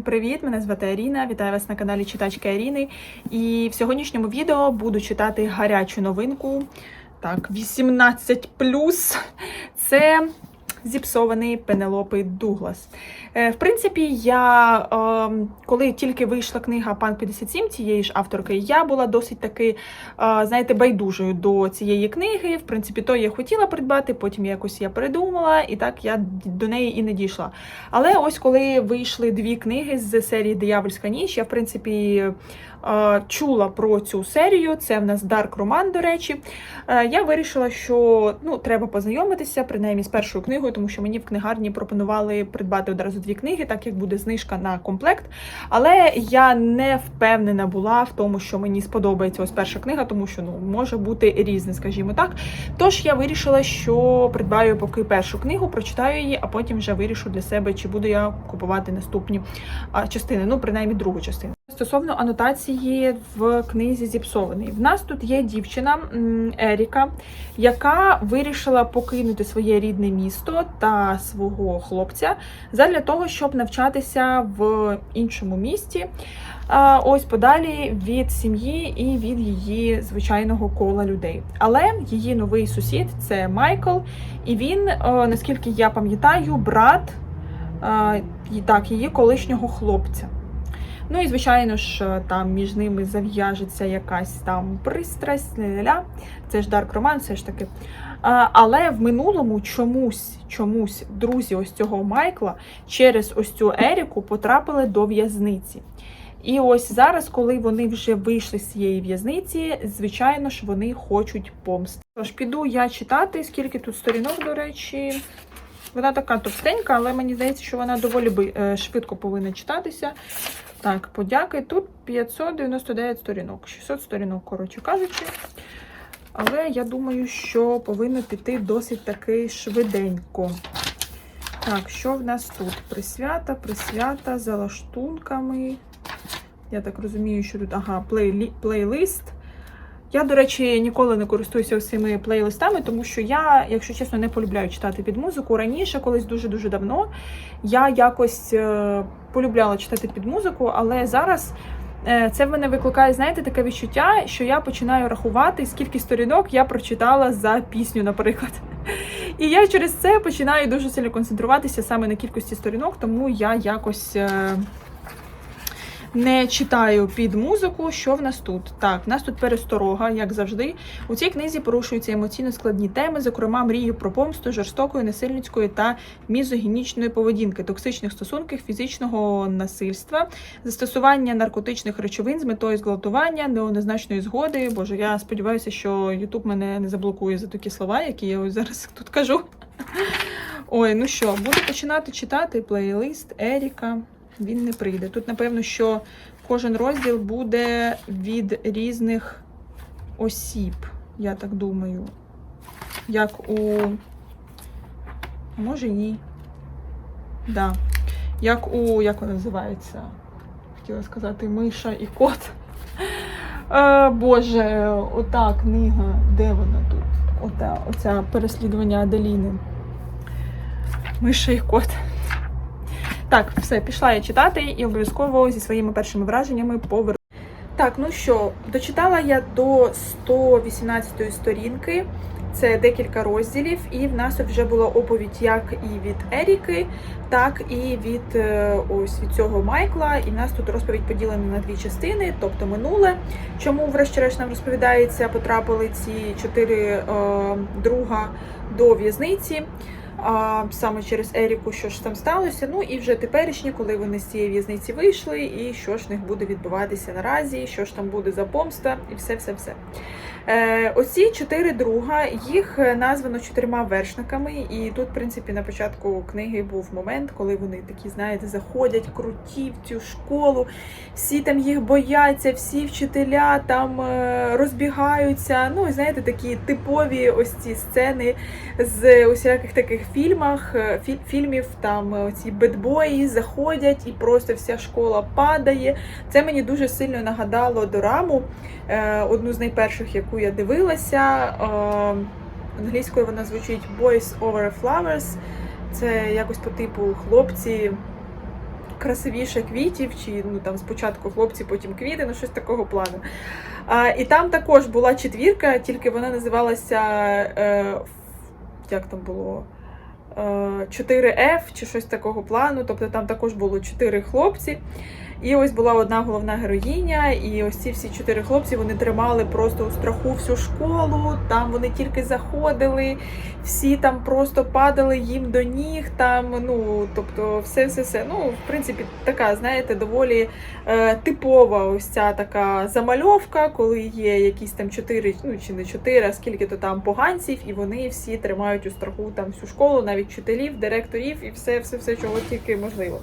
Привіт! Мене звати Аріна. Вітаю вас на каналі Читачки Аріни. І в сьогоднішньому відео буду читати гарячу новинку. Так, 18 Це зіпсований Пенелопи Дуглас. Е, В принципі, я е, коли тільки вийшла книга Пан 57 цієї ж авторки, я була досить таки, е, знаєте, байдужою до цієї книги. В принципі, то я хотіла придбати, потім якось я передумала, і так я до неї і не дійшла. Але ось коли вийшли дві книги з серії Диявольська ніч, я в принципі чула про цю серію. Це в нас Дарк Роман, до речі. Е, Я вирішила, що ну, треба познайомитися, принаймні з першою книгою, тому що мені в книгарні пропонували придбати одразу дві книги, так як буде знижка на комплект. Але я не впевнена була в тому, що мені сподобається ось перша книга, тому що ну може бути різне, скажімо так. Тож я вирішила, що придбаю поки першу книгу, прочитаю її, а потім вже вирішу для себе, чи буду я купувати наступні частини, ну принаймні другу частину. Стосовно анотації в книзі зіпсований, в нас тут є дівчина Еріка, яка вирішила покинути своє рідне місто та свого хлопця задля того, щоб навчатися в іншому місті. Ось подалі від сім'ї і від її звичайного кола людей. Але її новий сусід це Майкл, і він, е, наскільки я пам'ятаю, брат е, так, її колишнього хлопця. Ну і звичайно ж, там між ними зав'яжеться якась там пристрасть, ля-ля-ля. Це ж Дарк Роман, все ж таки. Але в минулому чомусь, чомусь друзі ось цього Майкла через ось цю Еріку потрапили до в'язниці. І ось зараз, коли вони вже вийшли з цієї в'язниці, звичайно ж, вони хочуть помсти. Тож піду я читати, скільки тут сторінок, до речі. Вона така товстенька, але мені здається, що вона доволі е, швидко повинна читатися. Так, подяки. Тут 599 сторінок, 600 сторінок, коротше кажучи. Але я думаю, що повинно піти досить таки швиденько. Так, що в нас тут? Присвята, присвята, за лаштунками. Я так розумію, що тут ага, плейлі, плейлист. Я, до речі, ніколи не користуюся цими плейлистами, тому що я, якщо чесно, не полюбляю читати під музику. Раніше, колись дуже-дуже давно, я якось е, полюбляла читати під музику, але зараз е, це в мене викликає, знаєте, таке відчуття, що я починаю рахувати, скільки сторінок я прочитала за пісню, наприклад. І я через це починаю дуже сильно концентруватися саме на кількості сторінок, тому я якось. Не читаю під музику, що в нас тут. Так, в нас тут пересторога, як завжди. У цій книзі порушуються емоційно складні теми, зокрема, мрії про помсту, жорстокої, насильницької та мізогінічної поведінки, токсичних стосунків, фізичного насильства, застосування наркотичних речовин з метою зґвалтування, неоднозначної згоди. Боже, я сподіваюся, що Ютуб мене не заблокує за такі слова, які я ось зараз тут кажу. Ой, ну що, буду починати читати плейлист Еріка. Він не прийде. Тут, напевно, що кожен розділ буде від різних осіб, я так думаю. Як у. А Може, ні. Да. Як у. Як вона називається? Хотіла сказати Миша і кот. Е, Боже, ота книга. Де вона тут? Ота, оця переслідування Аделіни. Миша і кот. Так, все, пішла я читати і обов'язково зі своїми першими враженнями поверну. Так, ну що, дочитала я до 118 сторінки. Це декілька розділів, і в нас вже була оповідь як і від Еріки, так і від е, ось від цього Майкла. І в нас тут розповідь поділена на дві частини, тобто минуле. Чому, врешті-решт, нам розповідається, потрапили ці чотири е, друга до в'язниці а, саме через Еріку, що ж там сталося. Ну і вже теперішні, коли вони з цієї в'язниці вийшли, і що ж в них буде відбуватися наразі, що ж там буде за помста, і все-все-все. Е, Оці чотири друга, їх названо чотирма вершниками, і тут, в принципі, на початку книги був момент, коли вони такі, знаєте, заходять круті в цю школу, всі там їх бояться, всі вчителя там е, розбігаються. Ну, знаєте, такі типові ось ці сцени з усіляких таких фільмах, е, фі- фільмів, там е, оці бедбої заходять і просто вся школа падає. Це мені дуже сильно нагадало дораму, е, одну з найперших, яку я дивилася. Е, Англійською вона звучить Boys Over Flowers. Це якось по типу хлопці красивіше квітів, чи ну там спочатку хлопці, потім квіти, ну щось такого плану. А, і там також була четвірка, тільки вона називалася е, як там було? Е, 4F чи щось такого плану. Тобто там також було чотири хлопці. І ось була одна головна героїня, і ось ці всі чотири хлопці вони тримали просто у страху всю школу. Там вони тільки заходили, всі там просто падали їм до ніг. Там, ну тобто, все, все, все. Ну, в принципі, така, знаєте, доволі е, типова ось ця така замальовка, коли є якісь там чотири, ну чи не чотири, а скільки то там поганців, і вони всі тримають у страху там всю школу, навіть вчителів, директорів і все, все, все, чого тільки можливо.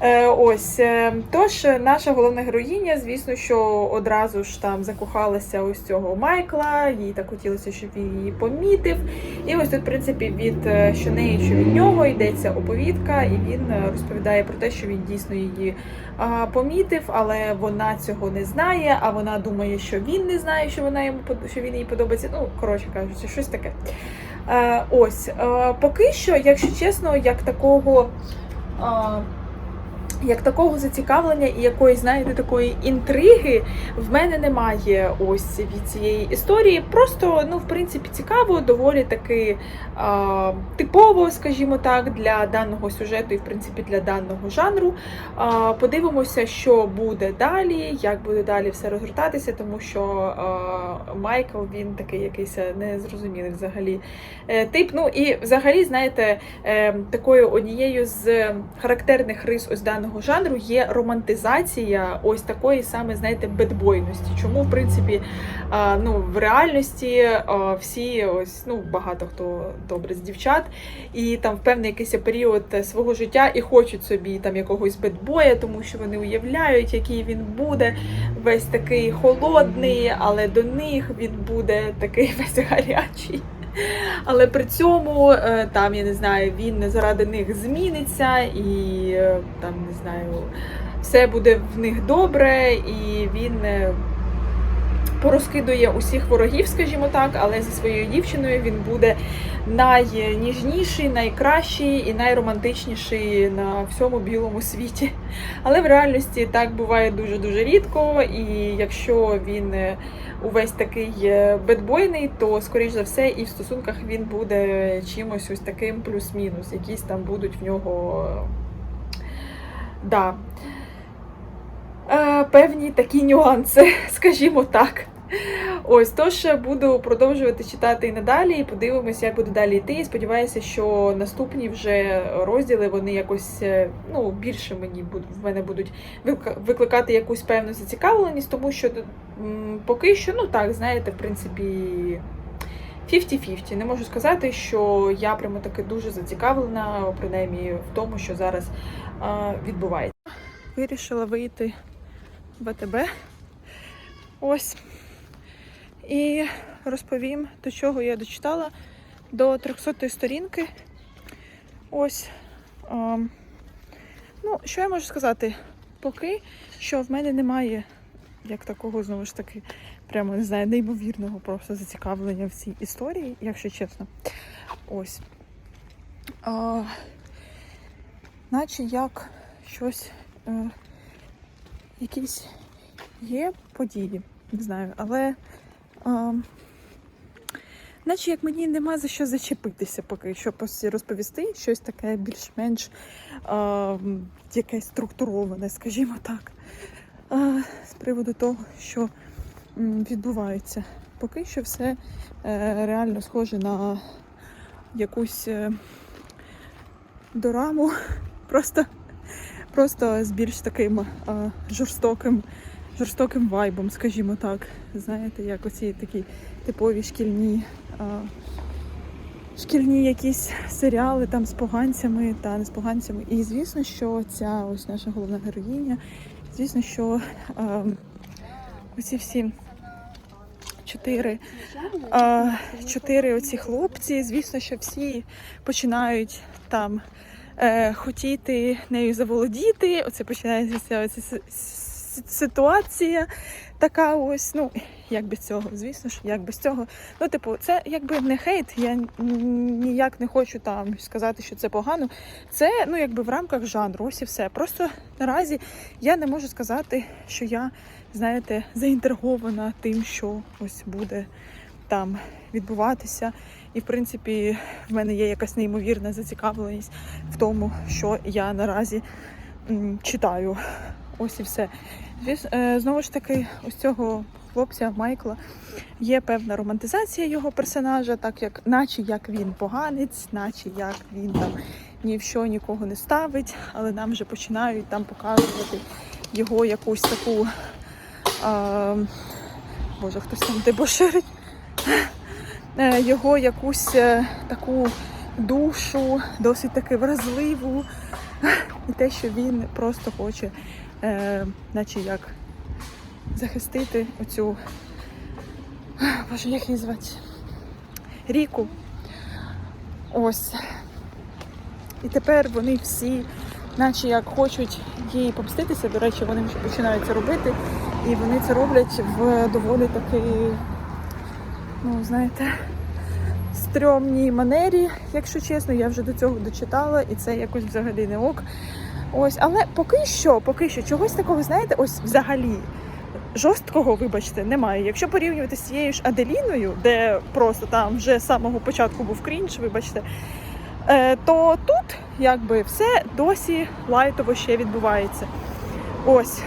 Е, ось е, тож наша головна героїня, звісно, що одразу ж там закохалася ось цього Майкла, їй так хотілося, щоб він її помітив. І ось тут, в принципі, від е, що неї, що від нього йдеться оповідка, і він розповідає про те, що він дійсно її а, помітив, але вона цього не знає. А вона думає, що він не знає, що вона йому що він їй подобається. Ну коротше кажучи, щось таке. Е, ось е, поки що, якщо чесно, як такого. А, як такого зацікавлення і якоїсь, знаєте, такої інтриги в мене немає ось від цієї історії. Просто, ну, в принципі, цікаво, доволі таки а, типово, скажімо так, для даного сюжету і в принципі для даного жанру. А, подивимося, що буде далі, як буде далі все розгортатися, тому що а, Майкл він такий якийсь незрозумілий взагалі е, тип. Ну і взагалі, знаєте, е, такою однією з характерних рис ось даного жанру є романтизація ось такої саме, знаєте, бедбойності. Чому, в принципі, ну, в реальності всі ось ну багато хто добре з дівчат, і там в певний якийсь період свого життя і хочуть собі там якогось бедбоя, тому що вони уявляють, який він буде весь такий холодний, але до них він буде такий весь гарячий. Але при цьому е, там, я не знаю, він заради них зміниться і е, там не знаю, все буде в них добре, і він е, порозкидує усіх ворогів, скажімо так, але зі своєю дівчиною він буде найніжніший, найкращий і найромантичніший на всьому білому світі. Але в реальності так буває дуже дуже рідко, і якщо він е, увесь такий е, бедбойний, то скоріш за все і в стосунках він буде чимось ось таким плюс-мінус. Якісь там будуть в нього да, е, певні такі нюанси, скажімо так. Ось тож буду продовжувати читати і надалі, і подивимося, як буде далі йти. І Сподіваюся, що наступні вже розділи вони якось е, ну більше мені в мене будуть викликати якусь певну зацікавленість, тому що поки що, ну так, знаєте, в принципі. 50-50. Не можу сказати, що я прямо таки дуже зацікавлена, принаймні в тому, що зараз а, відбувається. Вирішила вийти в АТБ. Ось. І розповім, до чого я дочитала до 300 сторінки. Ось. Ем, ну, що я можу сказати? Поки що в мене немає як такого, знову ж таки, прямо не знаю, неймовірного просто зацікавлення в цій історії, якщо чесно. Ось. А, наче як щось, е, якісь є події, не знаю, але наче як мені нема за що зачепитися поки що розповісти щось таке більш-менш якесь структуроване, скажімо так, а, з приводу того, що відбувається. Поки що все е, реально схоже на якусь е, дораму, просто, просто з більш таким е, жорстоким, жорстоким вайбом, скажімо так. Знаєте, як оці такі типові шкільні. е, Шкільні якісь серіали там з поганцями та не з поганцями. І звісно, що ця ось наша головна героїня, звісно, що е, оці всі чотири, е, чотири оці хлопці, звісно, що всі починають там е, хотіти нею заволодіти. Оце починається оце ситуація така ось. Ну, як без цього, звісно ж, як без цього. Ну, типу, це якби не хейт. Я ніяк не хочу там сказати, що це погано. Це ну якби в рамках жанру, ось і все. Просто наразі я не можу сказати, що я, знаєте, заінтригована тим, що ось буде там відбуватися. І в принципі, в мене є якась неймовірна зацікавленість в тому, що я наразі читаю. Ось і все. Е, Знову ж таки, ось цього хлопця Майкла є певна романтизація його персонажа, так як, наче як він поганець, наче як він там ні в що нікого не ставить, але нам вже починають там показувати його якусь таку. А, Боже, хтось там дебоширить. Е, Його якусь е, таку душу, досить таки вразливу, і те, що він просто хоче, е, наче як захистити оцю, боже, як її звати? Ріку. Ось. І тепер вони всі, наче як хочуть їй помститися. До речі, вони вже починають це робити. І вони це роблять в доволі таки, ну, знаєте, стрьомній манері, якщо чесно, я вже до цього дочитала, і це якось взагалі не ок. Ось, але поки що, поки що, чогось такого, знаєте, ось взагалі. Жорсткого, вибачте, немає. Якщо порівнювати з цією ж Аделіною, де просто там вже з самого початку був крінж, вибачте, е, то тут якби все досі лайтово ще відбувається. Ось.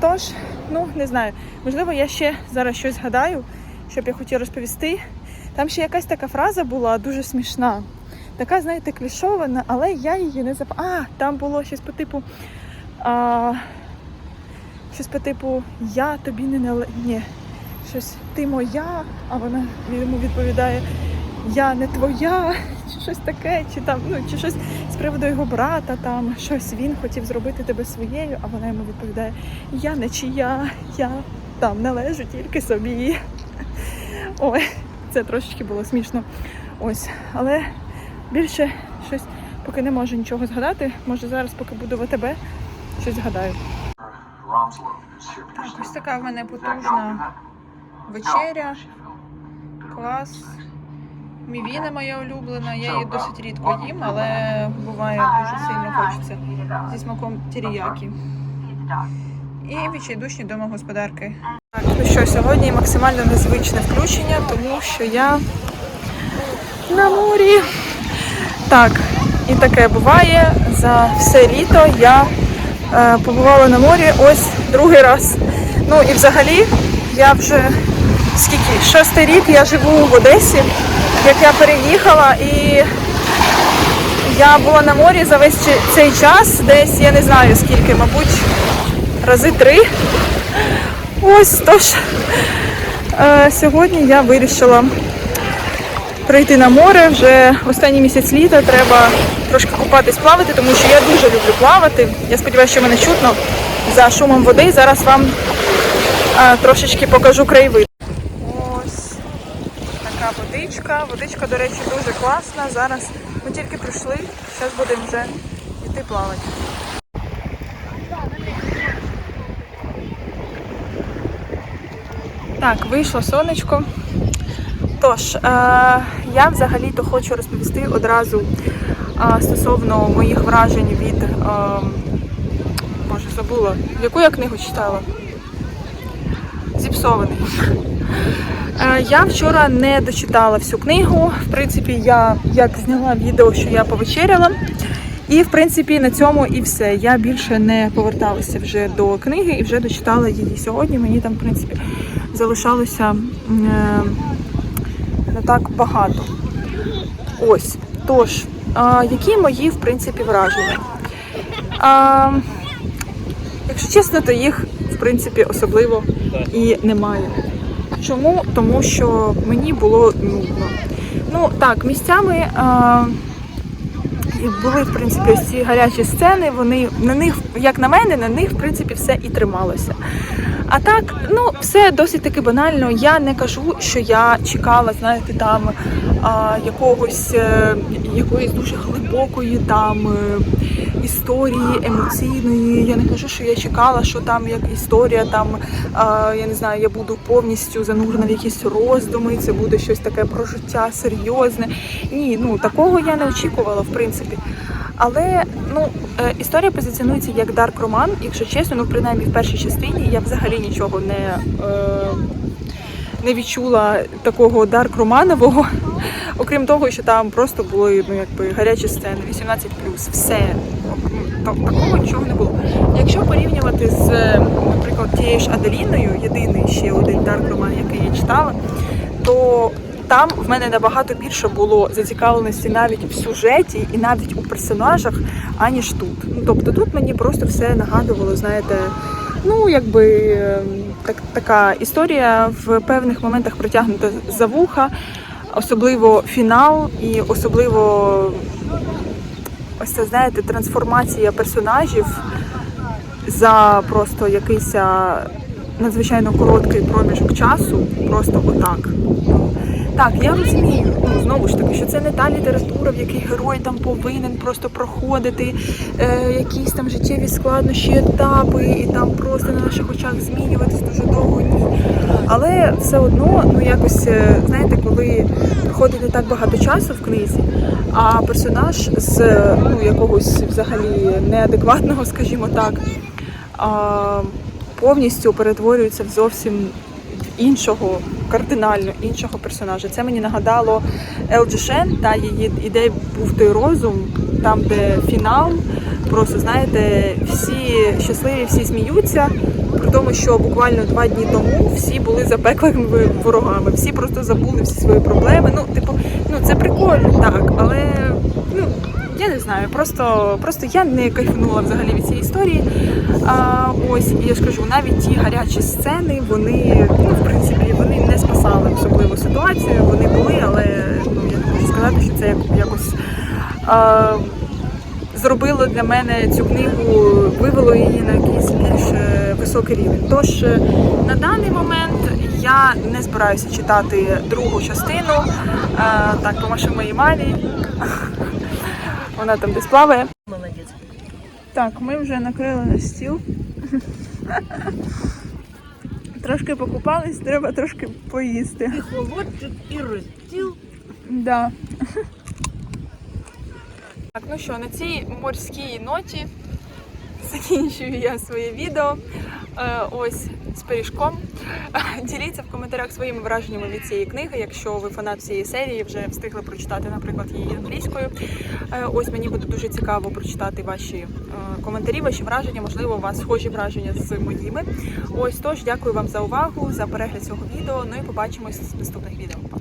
Тож, ну не знаю, можливо, я ще зараз щось згадаю, що б я хотіла розповісти. Там ще якась така фраза була дуже смішна. Така, знаєте, клішована, але я її не зап... А, там було щось по типу. А, щось по типу Я тобі не нале... Ні, щось ти моя, а вона йому відповідає Я не твоя, чи щось таке, чи там, ну, чи щось з приводу його брата, там щось він хотів зробити тебе своєю, а вона йому відповідає Я не чия, я там належу тільки собі. Ой, це трошечки було смішно. Ось, але більше щось поки не можу нічого згадати. Може зараз, поки буду в АТБ, щось згадаю. Так, ось така в мене потужна вечеря. Клас. Мівіна моя улюблена, я її досить рідко їм, але буває дуже сильно хочеться зі смаком тіріякі. І відчайдушні домогосподарки. Так, ну що, сьогодні максимально незвичне включення, тому що я на морі. Так, і таке буває. За все літо я е, побувала на морі ось другий раз. Ну і взагалі я вже скільки? Шостий рік я живу в Одесі, як я переїхала, і я була на морі за весь цей час, десь я не знаю скільки, мабуть, рази три. Ось тож е, сьогодні я вирішила прийти на море. Вже останній місяць літа треба трошки купатись, плавати, тому що я дуже люблю плавати. Я сподіваюся, що мене чутно за шумом води. Зараз вам е, трошечки покажу краєвид. Ось така водичка. Водичка, до речі, дуже класна. Зараз ми тільки прийшли, зараз будемо вже йти плавати. Так, вийшло сонечко. Тож, е, я взагалі-то хочу розповісти одразу е, стосовно моїх вражень від. Е, Боже, забула. Яку я книгу читала? Зіпсований. Я вчора не дочитала всю книгу. В принципі, я як зняла відео, що я повечеряла. І в принципі на цьому і все. Я більше не поверталася вже до книги і вже дочитала її сьогодні. Мені там, в принципі, залишалося не так багато. Ось. Тож, а, які мої, в принципі, враження? А, якщо чесно, то їх, в принципі, особливо і немає. Чому? Тому що мені було нудно. Ну так, місцями а, і були, в принципі, ці гарячі сцени, вони на них, як на мене, на них, в принципі, все і трималося. А так, ну, все досить таки банально. Я не кажу, що я чекала, знаєте, там а, якогось е, якоїсь дуже глибокої там е, історії емоційної. Я не кажу, що я чекала, що там як історія, там я не знаю, я буду повністю занурена в якісь роздуми. Це буде щось таке про життя серйозне. Ні, ну такого я не очікувала, в принципі. Але ну е, історія позиціонується як дарк роман. Якщо чесно, ну принаймні в першій частині я взагалі нічого не. Е, не відчула такого дарк романового, окрім того, що там просто були ну якби гарячі сцени, 18 все. Ну, Такого нічого не було. Якщо порівнювати з, наприклад, тією ж Аделіною, єдиний ще один дарк роман, який я читала, то там в мене набагато більше було зацікавленості навіть в сюжеті і навіть у персонажах, аніж тут. Ну тобто тут мені просто все нагадувало, знаєте, ну якби ем, так, така історія в певних моментах протягнута за вуха, особливо фінал і особливо ось це, знаєте, трансформація персонажів за просто якийсь надзвичайно короткий проміжок часу, просто отак. Так, я розумію, ну знову ж таки, що це не та література, в якій герой там повинен просто проходити е, якісь там життєві складнощі, етапи, і там просто на наших очах змінюватись дуже довго. Ні. Але все одно, ну якось, е, знаєте, коли проходить не так багато часу в книзі, а персонаж з е, ну, якогось взагалі неадекватного, скажімо так, а, повністю перетворюється в зовсім іншого, кардинально іншого персонажа. Це мені нагадало Елджі Шен та її ідея був той розум, там, де фінал. Просто знаєте, всі щасливі, всі сміються. При тому, що буквально два дні тому всі були запеклими ворогами, всі просто забули всі свої проблеми. Ну, типу, ну це прикольно, так, але я не знаю, просто, просто я не кайфанула взагалі від цієї історії. А, ось і я ж кажу, навіть ті гарячі сцени, вони ну, в принципі вони не спасали особливо ситуацію. Вони були, але ну я не можу сказати, що це як- якось. А, Зробило для мене цю книгу, вивело її на якийсь більш е, високий рівень. Тож е, на даний момент я не збираюся читати другу частину. Е, Так, помашу моїй мамі. Вона там десь плаває. Молодец. Так, ми вже накрили на стіл. Трошки покупались, треба трошки поїсти. И холодчик, и растил. Да. Так, ну що, на цій морській ноті закінчую я своє відео. Е, ось з пиріжком. Діліться в коментарях своїми враженнями від цієї книги, якщо ви фанат цієї серії, вже встигли прочитати, наприклад, її англійською. Е, ось мені буде дуже цікаво прочитати ваші е, коментарі, ваші враження, можливо, у вас схожі враження з моїми. Ось тож, дякую вам за увагу, за перегляд цього відео. Ну і побачимось в наступних відео.